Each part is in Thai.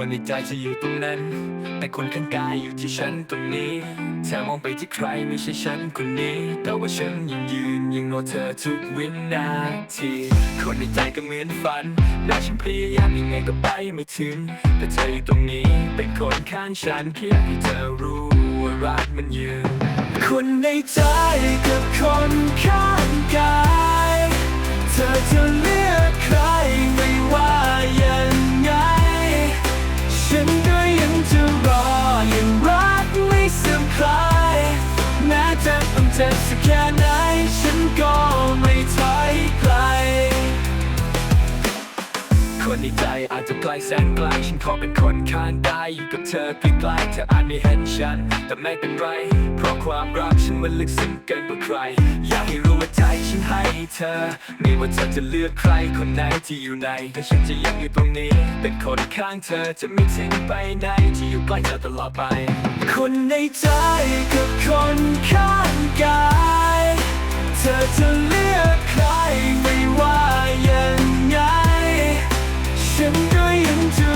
คนในใจจะอยู่ตรงนั้น แต่คนข้างกายอยู่ที่ฉันตรงนี้เธอมองไปที่ใครไม่ใช่ฉันคนนี้ แต่ว่าฉันยังยืนยังรอเธอทุกวินาทีคนในใจก็เหมือนฝัน และฉันพยายามยังไงก็ไปไม่ถึง แต่เธออยู่ตรงนี้เป็นคนข้างฉันแค่อยากให้เธอรู้ว่ารักมันยืนคนในใจกับคนข้างกาย เธอจะเลือก แค่ไหนฉันก็ไม่ถอยไกล คนในใจอาจจะไกลแสนไกลฉันขอเป็นคนข้างกายอยู่กับเธอใกล้ๆเธออาจไม่เห็นฉัน แต่ไม่เป็นไร เพราะความรักฉันมันลึกซึ้งเกินกว่าใคร อยากให้รู้ว่าใจฉันให้เธอ ไม่ว่าเธอจะเลือกใครคนไหนที่อยู่ในแต่ฉันจะยังอยู่ตรงนี้ เป็นคนข้างเธอจะไม่ทิ้งไปไหนที่อยู่ใกล้เธอตลอดไป คนในใจกับคนข้างกาย ธอจะเลือกใครไม่ว่ายังไง ฉันก็ยังจะ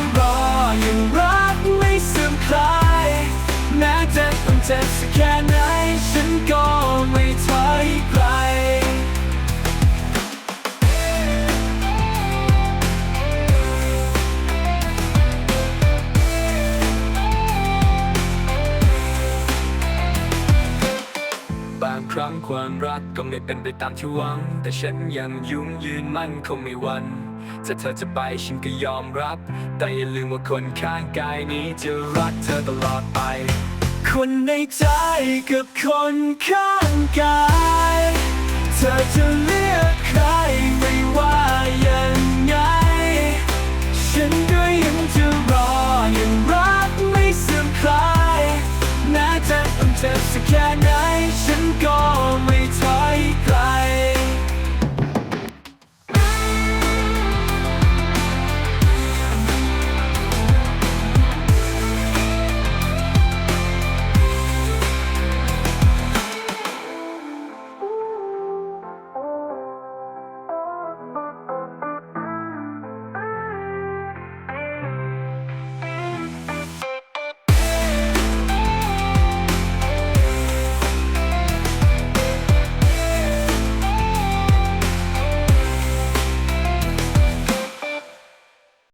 ครั้งความรักก็ไม่เป็นไปตามที่หวัง แต่ฉันยังยุ่งยืนมั่นคงไม่วันถ้าเธอจะไปฉันก็ยอมรับ แต่อย่าลืมว่าคนข้างกายนี้จะรักเธอตลอดไป คนในใจกับคนข้างกาย เธอจะเลือกใครไม่ว่ายังไง ฉันก็ยังจะรอยังรักไม่เสื่อมคลายแม้จะต้องเจอสักแค่